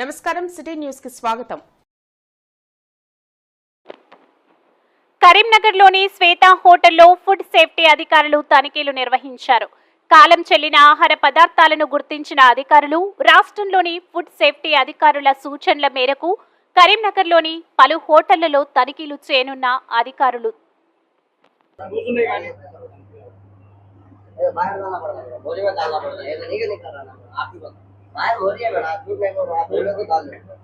నమస్కారం city news కి స్వాగతం కరీంనగర్లోని శ్వేత హోటల్లో ఫుడ్ సేఫ్టీ అధికారులు తనిఖీలు నిర్వహించారు కాలం చెల్లిన ఆహార పదార్థాలను గుర్తించిన అధికారులు రాష్ట్రంలోని ఫుడ్ సేఫ్టీ అధికారుల సూచనల మేరకు కరీంనగర్లోని పలు హోటళ్లలో తనిఖీలు చేయనున్న అధికారులు ये बाहर जाना पड़ता है बोरी में डालना पड़ता है ये नहीं कि नहीं कर रहा ना आप ही बता बाहर हो रही है बेटा दूध नहीं को आप बोले तो डाल दो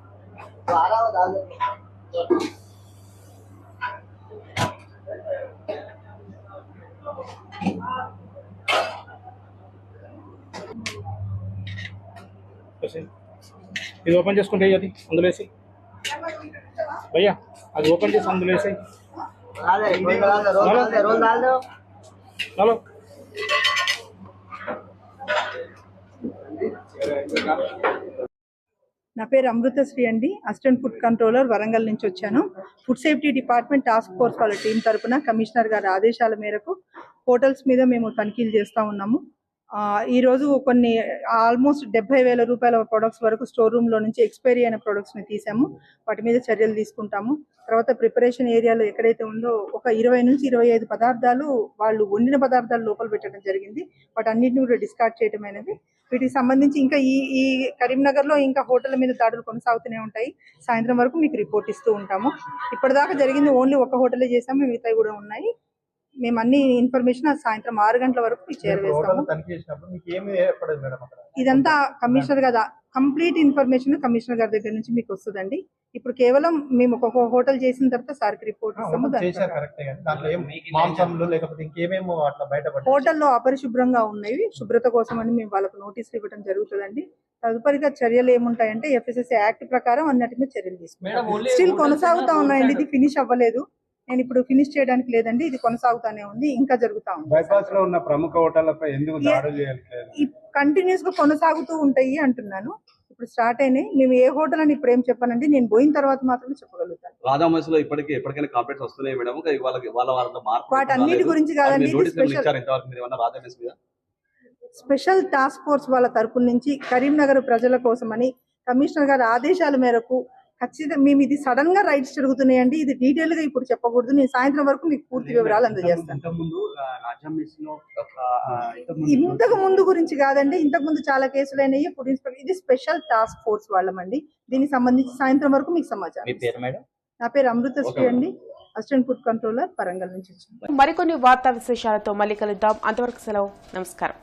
तो आ रहा हो डाल दो వచ్చేసి. ఇది ఓపెన్ చేసుకుంటే అది అందులో వేసి భయ్యా అది ఓపెన్ చేసి అందులో వేసి डाल दे रोल डाल दो रोल डाल दे रोल डाल दो హలో నా పేరు అమృతశ్రీ అండి. అసిస్టెంట్ ఫుడ్ కంట్రోలర్ వరంగల్ నుంచి వచ్చాను. Food safety department task force వాళ్ళ టీం తరపున కమిషనర్ గారి ఆదేశాల మేరకు హోటల్స్ మీద మేము తనిఖీలు చేస్తూ ఉన్నాము. ఈరోజు ఈ రోజు కొన్ని ఆల్మోస్ట్ డెబ్బై వేల రూపాయల ప్రొడక్ట్స్ వరకు స్టోర్ రూమ్లో నుంచి ఎక్స్పైరీ అయిన ప్రొడక్ట్స్ని తీసాము. వాటి మీద చర్యలు తీసుకుంటాము. తర్వాత ప్రిపరేషన్ ఏరియాలో ఎక్కడైతే ఉందో ఒక ఇరవై నుంచి ఇరవై ఐదు పదార్థాలు వాళ్ళు వండిన పదార్థాలు లోపల పెట్టడం జరిగింది. వాటన్నిటిని కూడా డిస్కార్డ్ చేయడం అనేది వీటికి సంబంధించి ఇంకా ఈ ఈ కరీంనగర్లో ఇంకా హోటల్ మీద దాడులు కొనసాగుతూనే ఉంటాయి. సాయంత్రం వరకు మీకు రిపోర్ట్ ఇస్తూ ఉంటాము. ఇప్పటిదాకా జరిగింది ఓన్లీ ఒక హోటలే చేసాము మిగతాయి కూడా ఉన్నాయి. మేము అన్ని ఇన్ఫర్మేషన్ సాయంత్రం ఆరు గంటల వరకు మీకు చేరవేస్తాము ఇదంతా కమిషనర్ గారు కంప్లీట్ ఇన్ఫర్మేషన్ కమిషనర్ గారి దగ్గర నుంచి మీకు వస్తుందండి. ఇప్పుడు కేవలం మేము ఒక హోటల్ చేసిన తర్వాత సార్కి రిపోర్ట్ ఇస్తాము హోటల్లో అపరిశుభ్రంగా ఉన్నాయి శుభ్రత కోసం అని మేము వాళ్ళకు నోటీసులు ఇవ్వడం జరుగుతుందండి. తదుపరిగా చర్యలు ఏముంటాయంటే ఎఫ్ఎస్ఎస్ యాక్ట్ ప్రకారం అన్నిటి మీద చర్యలు తీసుకుంటాం. స్టిల్ కొనసాగుతా ఉన్నాయండి ఇది ఫినిష్ అవ్వలేదు. నేను ఇప్పుడు ఫినిష్ చేయడానికి లేదండి ఇది కొనసాగుతానే ఉంది ఇంకా జరుగుతా ఉంది. బైపాస్లో ఉన్న ప్రముఖ హోటళ్ళపై ఎందుకు దాడులు చేయట్లేదు? కంటిన్యూస్గా కొనసాగుతూ ఉంటాయి అంటున్నాను. ఇప్పుడు స్టార్ట్ అయినాయి. మేము ఏ హోటల్ అని ఇప్పుడు ఏం చెప్పానండి నేను పోయిన తర్వాత మాత్రమే చెప్పగలుగుతాను. ఇప్పటికీ ఎప్పటికైనా కంప్లైంట్స్ వస్తున్నాయి మేడం. వాళ్ళ వాళ్ళ వాటన్నిటి రాలేదు. గురించి కాదండి స్పెషల్ టాస్క్ ఫోర్స్ వాళ్ళ తరపు నుంచి కరీంనగర్ ప్రజల కోసమని కమిషనర్ గారి ఆదేశాల మేరకు ఖచ్చితంగా మేము ఇది సడన్గా రైట్స్ జరుగుతున్నాయండి. ఇది డీటెయిల్గా ఇప్పుడు చెప్పకూడదు. నేను సాయంత్రం వరకు మీకు పూర్తి వివరాలు అందజేస్తాను. ఇంతకు ముందు గురించి కాదండి. ఇంతకు ముందు చాలా కేసులు అయినాయి. ఫుడ్ ఇన్స్పెక్టర్ ఇది స్పెషల్ టాస్క్ ఫోర్స్ వాళ్ళమండి. దీనికి సంబంధించి సాయంత్రం వరకు మీకు సమాచారం మీ పేరు మేడం? నా పేరు అమృతశ్రీ Okay. అండి. అసిస్టెంట్ ఫుడ్ కంట్రోలర్ వరంగల్ నుంచి మరికొన్ని వార్తా విశేషాలతో మళ్ళీ కలుద్దాం. అంతవరకు సెలవు. నమస్కారం.